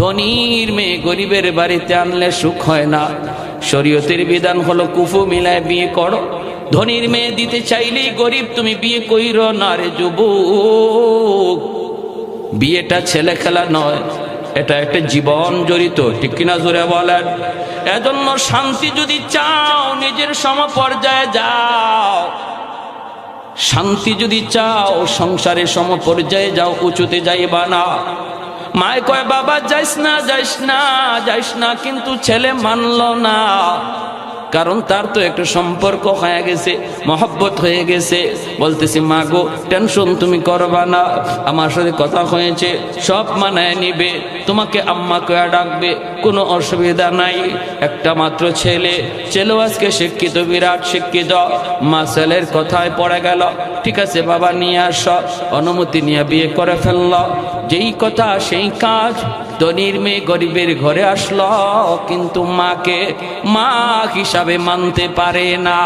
ধনির মেয়ে গরিবের বাড়িতে আনলে সুখ হয় না। শরীয়তের বিধান হলো কুফু মিলায় বিয়ে করো। ধনির মেয়ে দিতে চাইলেই গরিব, তুমি বিয়ে কইর না রে যুবক। বিয়েটা ছেলে খেলা নয়, এটা একটা জীবন জড়িত, ঠিক কিনা জোরে বলেন? এজন্য শান্তি যদি চাও, নিজের সম পর্যায়ে যাও। শান্তি যদি চাও সংসারের সম পর্যায়ে যাও, উঁচুতে যাইবা না। মায় কয়, বাবা, যাইস না যাইস না যাইস না। কিন্তু ছেলে মানল না। কারণ তার তো একটা সম্পর্ক হয়ে গেছে, মহব্বত হয়ে গেছে। বলতেছি, মা গো, টেনশন তুমি করবা না। আমার সাথে কথা হয়েছে, সব মানায় নিবে। তোমাকে আম্মা কয়া ডাকবে, কোনো অসুবিধা নাই। একটা মাত্র ছেলে। ছেলেও আজকে শিক্ষিত, বিরাট শিক্ষিত। মা ছেলের কথায় পড়ে গেল, ঠিক আছে, বাবা, নিয়ে আস। অনুমতি নিয়ে বিয়ে করে ফেলল। যেই কথা, সেই কাজ ধনির মেয়ে গরিবের ঘরে আসলো, কিন্তু মাকে মা হিসাবে মানতে পারে না।